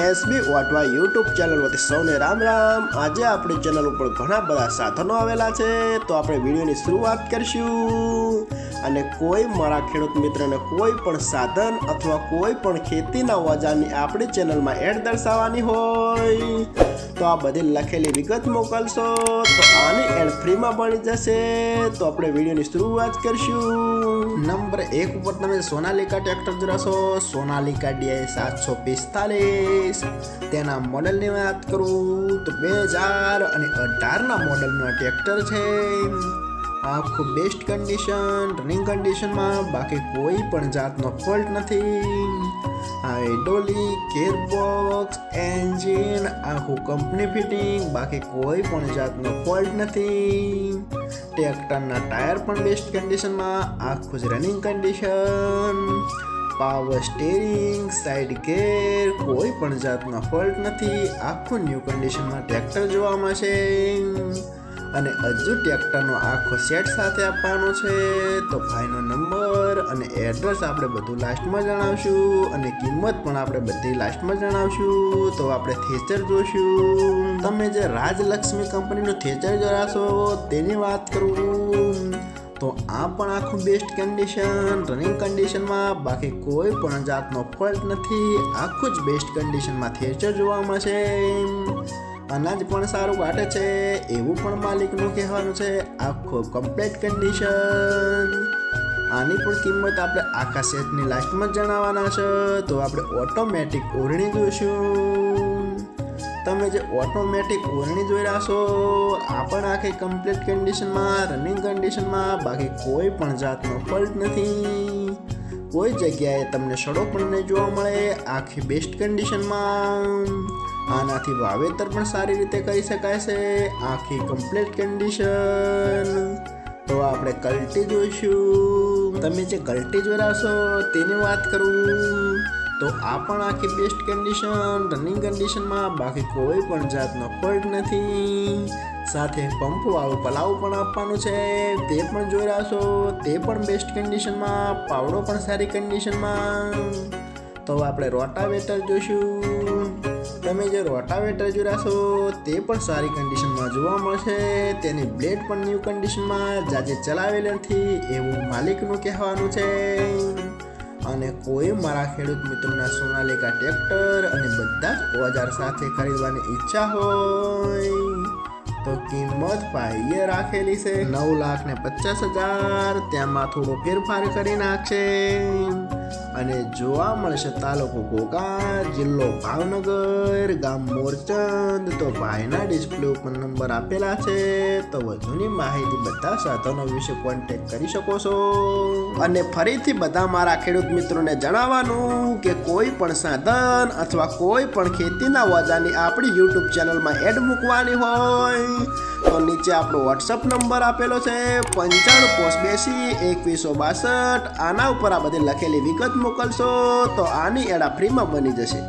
SB વાટવા YouTube channel વતી સૌને રામ રામ. આજે આપણી ચેનલ ઉપર ઘણા બધા સાધનો આવેલા છે, તો આપણે વિડીયોની શરૂઆત કરીશું. અને કોઈ મારા ખેડૂત મિત્રને કોઈ પણ સાધન અથવા કોઈ પણ ખેતીના ઓજારની આપણી ચેનલમાં એડ દર્શાવવાની હોય, તો આ બધી લખેલી વિગત મોકલશો, તો આની એડ ફ્રીમાં બની જશે. તો આપણે વિડીયોની શરૂઆત કરીશું. નંબર એક ઉપર તમે સોનાલિકા ટ્રેક્ટર જોડાશો. સોનાલિકા ડીઆઈ સાતસો પિસ્તાલીસ. તેના મોડલની વાત કરું તો બે હજાર અને અઢારના મોડલનો ટ્રેક્ટર છે. આખું બેસ્ટ કન્ડિશન રનિંગ કન્ડિશનમાં બાકી કોઈ પણ જાતનો ફોલ્ટ નથી. હાઇડ્રોલિક ગેરબોક્સ એન્જિન આખું કંપની ફિટિંગ બાકી કોઈ પણ જાતનો ફોલ્ટ નથી. ટ્રેક્ટરના ટાયર પણ બેસ્ટ કન્ડિશનમાં આખું જ running condition power steering side gear કોઈ પણ જાતનો ફોલ્ટ નથી. આખું ન્યૂ કન્ડિશનમાં ટ્રેક્ટર જોવા મળશે. અને હજુ ટ્રેક્ટરનો આખો સેટ સાથે આપવાનો છે. તો ભાઈનો નંબર અને એડ્રેસ આપણે બધું લાસ્ટમાં જણાવશું. અને કિંમત પણ આપણે બધી લાસ્ટમાં જણાવશું. તો આપણે થેચર જોશું. તમે જે રાજલક્ષ્મી કંપનીનું થેચર જોડાશો તેની વાત કરું તો આ પણ આખું બેસ્ટ કન્ડિશન રનિંગ કન્ડિશનમાં બાકી કોઈ પણ જાતનો ફોલ્ટ નથી. આખું જ બેસ્ટ કન્ડિશનમાં થેચર જોવા મળશે. અનાજ પણ સારું કાઢે છે. એવું પણ માલિકનું કહેવાનું છે. આખું કમ્પ્લીટ કન્ડિશન આની પણ કિંમત આપણે આખા સેટની લાસ્ટમાં જ જણાવવાના છે. તો આપણે ઓટોમેટિક ઓરણી જોઈશું. તમે જે ઓટોમેટિક ઓરણી જોઈ રહ્યા છો, આ પણ આખી કમ્પ્લીટ કન્ડિશનમાં રનિંગ કન્ડિશનમાં બાકી કોઈ પણ જાતનો ફોલ્ટ નથી. કોઈ જગ્યાએ તમને સડો પણ નહીં જોવા મળે, આખી બેસ્ટ કન્ડિશનમાં આનાથી વાવેતર પણ સારી રીતે કરી શકાય છે, આખી કમ્પ્લીટ કન્ડિશન તો આપણે કલ્ટી જોઈશું. તમે જે કલ્ટી જોઈ રહ્યા છો, તેની વાત કરું. તો આ પણ આખી બેસ્ટ કન્ડિશન રનિંગ કન્ડિશનમાં બાકી કોઈ પણ જાતનો ફોલ્ટ નથી. સાથે પંપ વાળું પલાવ પણ આપવાનું છે. તે પણ જોઈ રહ્યા તે પણ બેસ્ટ કન્ડિશનમાં પાવડો પણ સારી કન્ડિશનમાં તો આપણે રોટાવેટર જોઈશું. તમે જે રોટાવેટર જોડાશો તે પણ સારી કન્ડિશનમાં જોવા મળશે. તેની બ્લેડ પણ ન્યૂ કન્ડિશનમાં જાજે ચલાવેલ નથી, એવું માલિકનું કહેવાનું છે. અને કોઈ મારા ખેડૂત મિત્રોના સોનાલિકા ટ્રેક્ટર અને બધા જ ઓજાર સાથે ખરીદવાની ઈચ્છા હોય તો કિંમત ભાઈએ રાખેલી છે. નવ લાખ ને પચાસ હજાર તેમાં થોડો ફેરફાર કરી નાખશે. અને જોવા મળશે તાલુકો ઘોઘા જિલ્લો ભાવનગર, ગામ મોરચંદ. તો ભાઈના ડિસ્પ્લે ઉપર નંબર આપેલા છે. તો વધુની માહિતી બધા સાધનો વિશે કોન્ટેક્ટ કરી શકો છો. અને ફરીથી બધા મારા ખેડૂત મિત્રોને જણાવવાનું કે કોઈ પણ સાધન અથવા કોઈ પણ ખેતીના વજાની આપણી યુટ્યુબ ચેનલમાં એડ મૂકવાની હોય, તો નીચે આપણો વોટ્સઅપ નંબર આપેલો છે. પંચાણું પોસ્ટ બેસી એકવીસો બાસઠ. આના ઉપર આ બધી લખેલી વિગત મોકલશો તો આની એડા ફ્રીમાં બની જશે.